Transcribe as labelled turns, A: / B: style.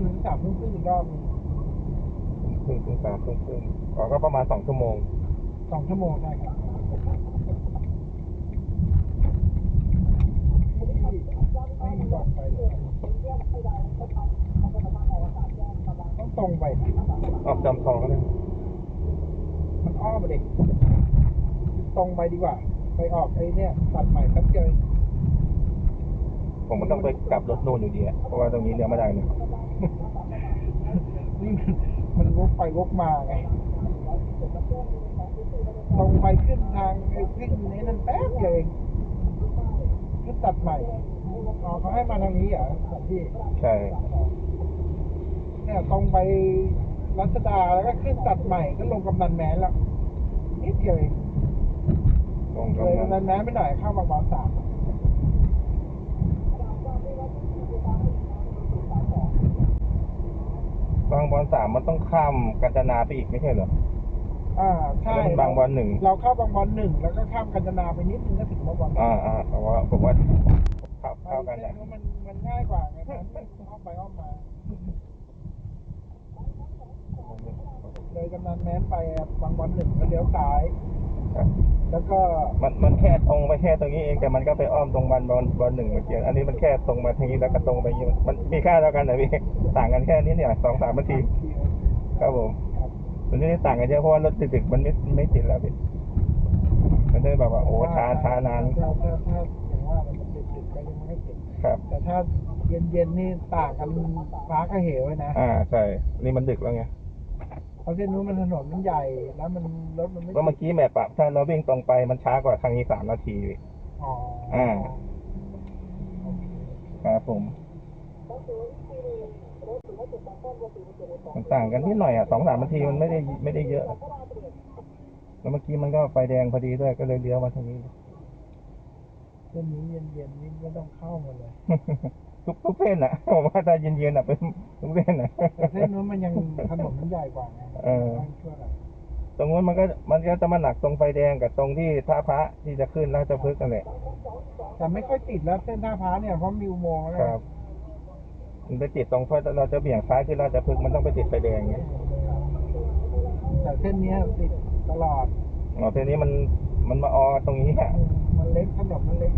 A: ถึงสามทุ่มครึ่งอีกรอบหนึ่ง
B: ครึ่งถึงสามครึ่งครึ่งอ๋อก็ประมาณสองชั่วโมง
A: สองชั่วโมงได้ครับไม่มีบอกไปเลยต้องตรงไป
B: ออกจำทองแล้วเนี่ย
A: มันอ้อมมาดิตรงไปดีกว่า ไปออกไอ้เนี่ยตัดใหม่แป๊บเดียวเอง
B: ผมมันต้องไปกลับรถนู่นอยู่ดีอะเพราะว่าตรงนี้เลี้ยวไม่ได้เลย
A: นี่มันมันวกไปวกมาไงตรงไปขึ้นทางไอ้ขึ้นนี้นั่นแป๊บเดียวเองขึ้นตัดใหม่อ๋อเขาให้มาทางนี้เหรอแบบที่
B: ใช่
A: เนี่ยตรงไปรัชดาแล้วก็ขึ้นตัดใหม่ก็ลงกำนันแม้นแล้วนิดเดียวเอง
B: ตรง
A: เลย
B: กำ
A: กำ
B: นั
A: นั
B: น
A: นแม้นไม่หน่อยเข้าบางบอนสาม
B: บางบอลสามมันต้องข้ามกาญจนาไปอีกไม่ใช่เหรอ
A: อ่าใช่
B: แล้วมันบางบอนหนึ่ง
A: เราเข้าบางบอนหนึ่งแล้วก็ข้ามกัญจนาไปนิดนึงก็ถึงบางบอน
B: อ่าอ่าแต่ว่าผมว่าเข้าเข้ากัน
A: แห
B: นะ
A: มันมันง่ายกว่าไงมันอ้อมไปอ้อมมาเลยกำนันแม้นไปบางบอนหนึ่งก็เลี้ยวซ้าย
B: ครับ
A: แล้วก็
B: มันมันแค่ตรงไปแค่ตรงนี้เองแต่มันก็ไปอ้อมตรงบอลบอลบอลหนึ่งเมื่อกี้อันนี้มันแค่ตรงมาทางนี้แล้วก็ตรงไปอย่างนี้มันมีค่าเท่ากันนะพี่ต่างกันแค่นี้เนี่ยสองสามนาทีครับผม
A: ครับ
B: มันไม่ได้ต่างกันเยอะเพราะว่ารถดึกๆมันไม่ไม่ติดแล้วพี่มันได้แบบว่าโอ้ช้าช้านาน
A: ถ้าถ้าถ้าอย่างว่ามันดึกดึกๆก็ยังไม่ติด
B: ครับ
A: แต่ถ้าเย็นเย็นๆนี่ต่างกันฟ้ากับเหวเลยนะ
B: อ่าใช่นี่มันดึกแล้วไง
A: เพ ราะเส้นนู้นมันถนนมันใหญ่แล้วมันรถมันไม่
B: ก็เมื่อกี้แมปอะถ้าเราวิ่งตรงไปมันช้ากว่าทางนี้สามนาทีพี่
A: อ๋อ
B: อ่า
A: โอเค
B: ครับผม มันต่างกันนิดหน่อยอะสองสามนาทีมันไม่ได้ไม่ได้เยอะ แล้วเมื่อกี้มันก็ไฟแดงพอดีด้วยก็เลยเลี้ยวมาทางนี้
A: เส้นนี้เย็นเย็นๆนี่ไม่ต้องเข้ามาเลย
B: ทุกทุกเส้นอะผมว่าถ้าเย็นๆอะเป็นทุกเส้นอะ
A: แต่เส้นนู้นมันยังถนนมันใหญ่กว่าไง
B: เออ
A: ต้องช่วยหน่อย
B: ตรงนู้นมันก็มันก็จะมาหนักตรงไฟแดงกับตรงที่ท่าพระที่จะขึ้นราชพฤกษ์นั่นแหละ
A: แต่ไม่ค่อยติดแล้วเส้นท่าพระเนี่ยเพราะมีอุโมงค์แล้วไง
B: ครับมันไปติดตรงเพราะเราจะเบี่ยงซ้ายขึ้นราชพฤกษ์มันต้องไปติดไฟแดงไง
A: แต่เส้นเนี้ยติดตลอด
B: อ๋อทีนี้มันมันมาออตรงนี้อะ
A: มันเล็กถนนมันเล็กเนี่ย